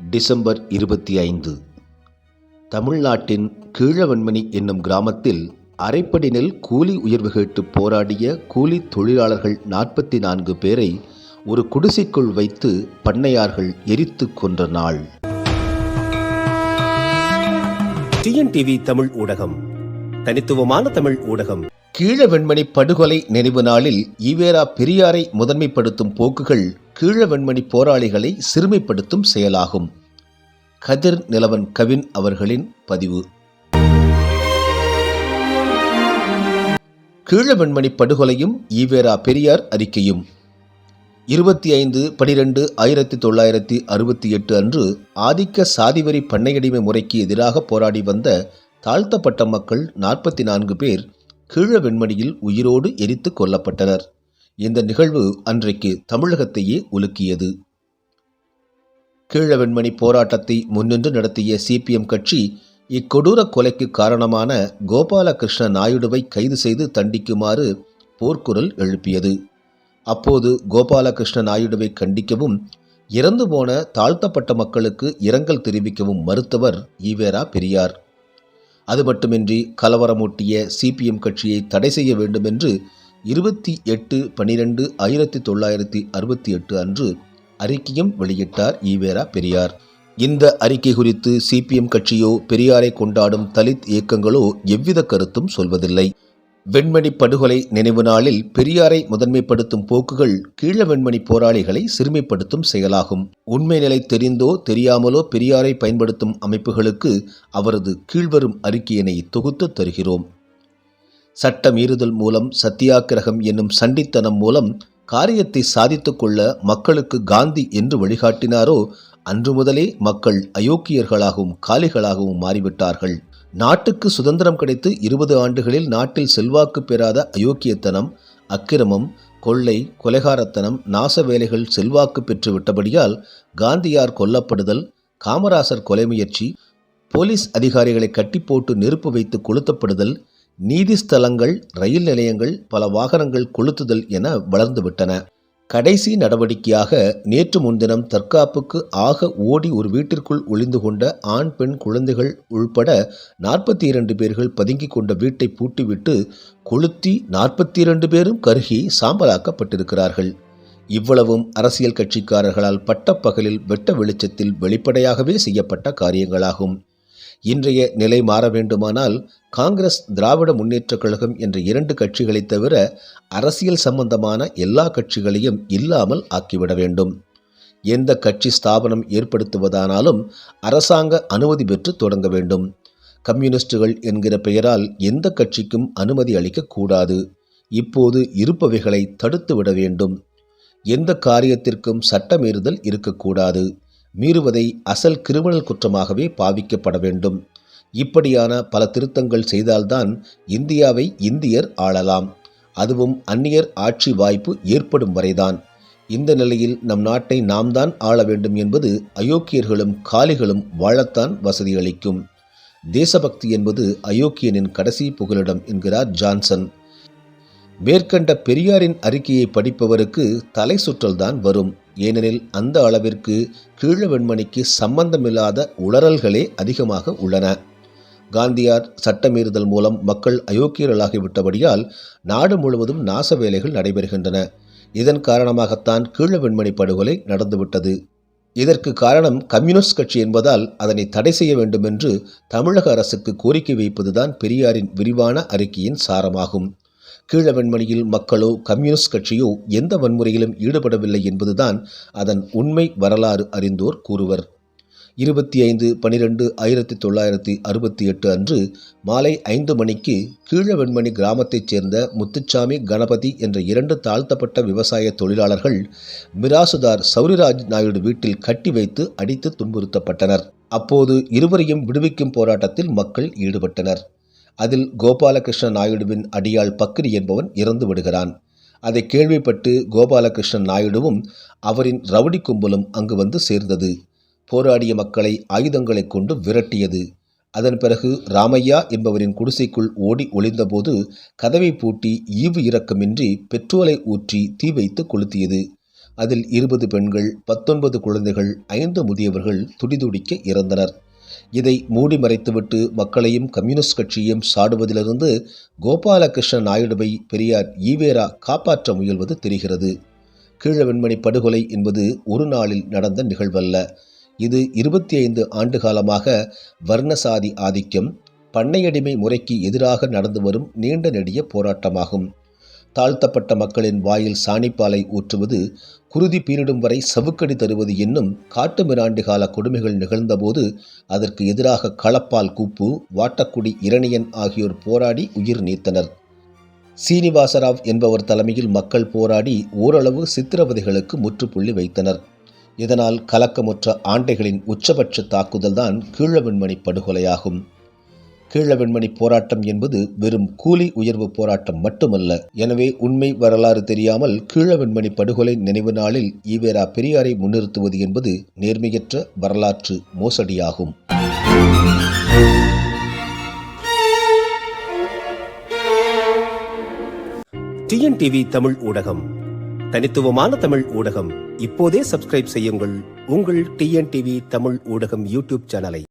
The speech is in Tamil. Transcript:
டிசம்பர் இருபத்தி ஐந்து. தமிழ்நாட்டின் கீழவன்மணி என்னும் கிராமத்தில் அரைப்படி நெல் கூலி உயர்வு கேட்டு போராடிய கூலி தொழிலாளர்கள் நாற்பத்தி நான்கு பேரை ஒரு குடிசைக்குள் வைத்து பண்ணையார்கள் எரித்து கொன்ற நாள். டிஎன்டிவி தமிழ் ஊடகம். தனித்துவமான தமிழ் ஊடகம். கீழவெண்மணி படுகொலை நினைவு நாளில் ஈவேரா பெரியாரை முதன்மைப்படுத்தும் போக்குகள் கீழவெண்மணி போராளிகளை சிறுமைப்படுத்தும் செயலாகும். கதிர் நிலவன் கவின் அவர்களின் பதிவு. கீழவெண்மணி படுகொலையும் ஈவேரா பெரியார் அறிக்கையும். இருபத்தி ஐந்து பனிரெண்டு ஆயிரத்தி தொள்ளாயிரத்தி அறுபத்தி எட்டு அன்று ஆதிக்க சாதிவரி பண்ணையடிமை முறைக்கு எதிராக போராடி வந்த தாழ்த்தப்பட்ட மக்கள் நாற்பத்தி நான்கு பேர் கீழ வெண்மணியில் உயிரோடு எரித்து கொல்லப்பட்டனர். இந்த நிகழ்வு அன்றைக்கு தமிழகத்தையே உலுக்கியது. கீழவெண்மணி போராட்டத்தை முன்னின்று நடத்திய சிபிஎம் கட்சி இக்கொடூர கொலைக்கு காரணமான கோபாலகிருஷ்ண நாயுடுவை கைது செய்து தண்டிக்குமாறு போர்க்குரல் எழுப்பியது. அப்போது கோபாலகிருஷ்ண நாயுடுவை கண்டிக்கவும் இறந்து போன தாழ்த்தப்பட்ட மக்களுக்கு இரங்கல் தெரிவிக்கவும் மறுத்தவர் ஈவேரா பெரியார். அது மட்டுமின்றி கலவரமூட்டிய சிபிஎம் கட்சியை தடை செய்ய வேண்டும் என்று இருபத்தி எட்டு பனிரெண்டு ஆயிரத்தி தொள்ளாயிரத்தி அறுபத்தி எட்டு அன்று அறிக்கையும் வெளியிட்டார் ஈவேரா பெரியார். இந்த அறிக்கை குறித்து சிபிஎம் கட்சியோ பெரியாரை கொண்டாடும் தலித் இயக்கங்களோ எவ்வித கருத்தும் சொல்வதில்லை. வெண்மணி படுகொலை நினைவு நாளில் பெரியாரை முதன்மைப்படுத்தும் போக்குகள் கீழ வெண்மணி போராளிகளை சிறுமைப்படுத்தும் செயலாகும். உண்மை நிலை தெரிந்தோ தெரியாமலோ பெரியாரை பயன்படுத்தும் அமைப்புகளுக்கு அவரது கீழ்வரும் அறிக்கையினை தொகுத்து தருகிறோம். சட்ட மீறுதல் மூலம் சத்தியாகிரகம் என்னும் சண்டித்தனம் மூலம் காரியத்தை சாதித்துக்கொள்ள மக்களுக்கு காந்தி என்று வழிகாட்டினாரோ அன்று முதலே மக்கள் அயோக்கியர்களாகவும் காலிகளாகவும் மாறிவிட்டார்கள். நாட்டுக்கு சுதந்திரம் கிடைத்து இருபது ஆண்டுகளில் நாட்டில் செல்வாக்கு பெறாத அயோக்கியத்தனம் அக்கிரமம் கொள்ளை கொலைகாரத்தனம் நாச வேலைகள் செல்வாக்கு பெற்று விட்டபடியால் காந்தியார் கொல்லப்படுதல் காமராசர் கொலை முயற்சி போலீஸ் அதிகாரிகளை கட்டி போட்டு நெருப்பு வைத்து கொளுத்தப்படுதல் நீதி ஸ்தலங்கள் ரயில் நிலையங்கள் பல வாகனங்கள் கொளுத்துதல் என வளர்ந்துவிட்டன. கடைசி நடவடிக்கையாக நேற்று முன்தினம் தற்காப்புக்கு ஆக ஓடி ஒரு வீட்டிற்குள் ஒளிந்து கொண்ட ஆண் பெண் குழந்தைகள் உள்பட நாற்பத்தி இரண்டு பேர்கள் பதுங்கிக் கொண்ட வீட்டை பூட்டிவிட்டு கொளுத்தி நாற்பத்தி இரண்டு பேரும் கருகி சாம்பலாக்கப்பட்டிருக்கிறார்கள். இவ்வளவும் அரசியல் கட்சிக்காரர்களால் பட்டப்பகலில் வெட்ட வெளிச்சத்தில் வெளிப்படையாகவே செய்யப்பட்ட காரியங்களாகும். இன்றைய நிலை மாற வேண்டுமானால் காங்கிரஸ் திராவிட முன்னேற்றக் கழகம் என்ற இரண்டு கட்சிகளைத் தவிர அரசியல் சம்பந்தமான எல்லா கட்சிகளையும் இல்லாமல் ஆக்கிவிட வேண்டும். எந்த கட்சி ஸ்தாபனம் ஏற்படுத்துவதானாலும் அரசாங்க அனுமதி பெற்று தொடங்க வேண்டும். கம்யூனிஸ்டுகள் என்கிற பெயரால் எந்த கட்சிக்கும் அனுமதி அளிக்கக்கூடாது இப்போது இருப்பவைகளை தடுத்து விட வேண்டும். எந்த காரியத்திற்கும் சட்டமேறுதல் இருக்கக்கூடாது. மீறுவதை அசல் கிரிமினல் குற்றமாகவே பாவிக்கப்பட வேண்டும். இப்படியான பல திருத்தங்கள் செய்தால்தான் இந்தியாவை இந்தியர் ஆளலாம். அதுவும் அந்நியர் ஆட்சி வாய்ப்பு ஏற்படும் வரைதான். இந்த நிலையில் நம் நாட்டை நாம் தான் ஆள வேண்டும் என்பது அயோக்கியர்களும் காலிகளும் வாழத்தான் வசதியளிக்கும் தேசபக்தி என்பது அயோக்கியனின் கடைசி புகலிடம் என்கிறார் ஜான்சன். மேற்கண்ட பெரியாரின் அறிக்கையை படிப்பவருக்கு தலை சுற்றல்தான் வரும். ஏனெனில் அந்த அளவிற்கு கீழ வெண்மணிக்கு சம்பந்தமில்லாத உளறல்களே அதிகமாக உள்ளன. காந்தியார் சட்டமீறுதல் மூலம் மக்கள் அயோக்கியர்களாகிவிட்டபடியால் நாடு முழுவதும் நாச வேலைகள் நடைபெறுகின்றன. இதன் காரணமாகத்தான் கீழ வெண்மணி படுகொலை நடந்துவிட்டது. இதற்கு காரணம் கம்யூனிஸ்ட் கட்சி என்பதால் அதனை தடை செய்ய வேண்டும் என்று தமிழக அரசுக்கு கோரிக்கை வைப்பதுதான் பெரியாரின் விரிவான அறிக்கையின் சாரமாகும். கீழவெண்மணியில் மக்களோ கம்யூனிஸ்ட் கட்சியோ எந்த வன்முறையிலும் ஈடுபடவில்லை என்பதுதான் அதன் உண்மை வரலாறு அறிந்தோர் கூறுவர். இருபத்தி ஐந்து பனிரெண்டு ஆயிரத்தி தொள்ளாயிரத்தி அறுபத்தி எட்டு அன்று மாலை ஐந்து மணிக்கு கீழவெண்மணி கிராமத்தைச் சேர்ந்த முத்துச்சாமி கணபதி என்ற இரண்டு தாழ்த்தப்பட்ட விவசாய தொழிலாளர்கள் மிராசுதார் சௌரிராஜ் நாயுடு வீட்டில் கட்டி வைத்து அடித்து துன்புறுத்தப்பட்டனர். அப்போது இருவரையும் விடுவிக்கும் போராட்டத்தில் மக்கள் ஈடுபட்டனர். அதில் கோபாலகிருஷ்ண நாயுடுவின் அடியாள் பக்ரி என்பவன் இறந்து விடுகிறான். அதை கேள்விப்பட்டு கோபாலகிருஷ்ணன் நாயுடுவும் அவரின் ரவுடி கும்பலும் அங்கு வந்து சேர்ந்தது. போராடிய மக்களை ஆயுதங்களைக் கொண்டு விரட்டியது. அதன் பிறகு ராமையா என்பவரின் குடிசைக்குள் ஓடி ஒளிந்தபோது கதவை பூட்டி ஈவு இரக்கமின்றி பெட்ரோலை ஊற்றி தீ வைத்து கொளுத்தியது. அதில் இருபது பெண்கள் பத்தொன்பது குழந்தைகள் ஐந்து முதியவர்கள் துடிதுடிக்க இறந்தனர். இதை மூடி மறைத்துவிட்டு மக்களையும் கம்யூனிஸ்ட் கட்சியையும் சாடுவதிலிருந்து கோபாலகிருஷ்ண நாயுடுவை பெரியார் ஈவேரா காப்பாற்ற முயல்வது தெரிகிறது. கீழவெண்மணி படுகொலை என்பது ஒரு நாளில் நடந்த நிகழ்வல்ல. இது இருபத்தி ஐந்து ஆண்டு காலமாக வர்ணசாதி ஆதிக்கம் பண்ணையடிமை முறைக்கு எதிராக நடந்து வரும் நீண்ட நெடிய போராட்டமாகும். தாழ்த்தப்பட்ட மக்களின் வாயில் சாணிப்பாலை ஊற்றுவது குருதி பீரிடும் வரை சவுக்கடி தருவது என்னும் காட்டு கால கொடுமைகள் நிகழ்ந்தபோது அதற்கு எதிராக களப்பால் கூப்பு வாட்டக்குடி இரணியன் ஆகியோர் போராடி உயிர் நீத்தனர். சீனிவாசராவ் என்பவர் தலைமையில் மக்கள் போராடி ஓரளவு சித்திரவதைகளுக்கு முற்றுப்புள்ளி வைத்தனர். இதனால் கலக்கமுற்ற ஆண்டைகளின் உச்சபட்ச தாக்குதல்தான் கீழவெண்மணி படுகொலையாகும். கீழவெண்மணி போராட்டம் என்பது வெறும் கூலி உயர்வு போராட்டம் மட்டுமல்ல. எனவே உண்மை வரலாறு தெரியாமல் கீழவெண்மணி படுகொலை நினைவு நாளில் ஈவேரா பெரியாரை முன்னிறுத்துவது என்பது நேர்மையற்ற வரலாற்று மோசடியாகும். டிஎன்டிவி தமிழ் ஊடகம். தனித்துவமான தமிழ் ஊடகம். இப்போதே சப்ஸ்கிரைப் செய்யுங்கள். உங்கள் டிஎன்டிவி தமிழ் ஊடகம் யூடியூப் சேனலை.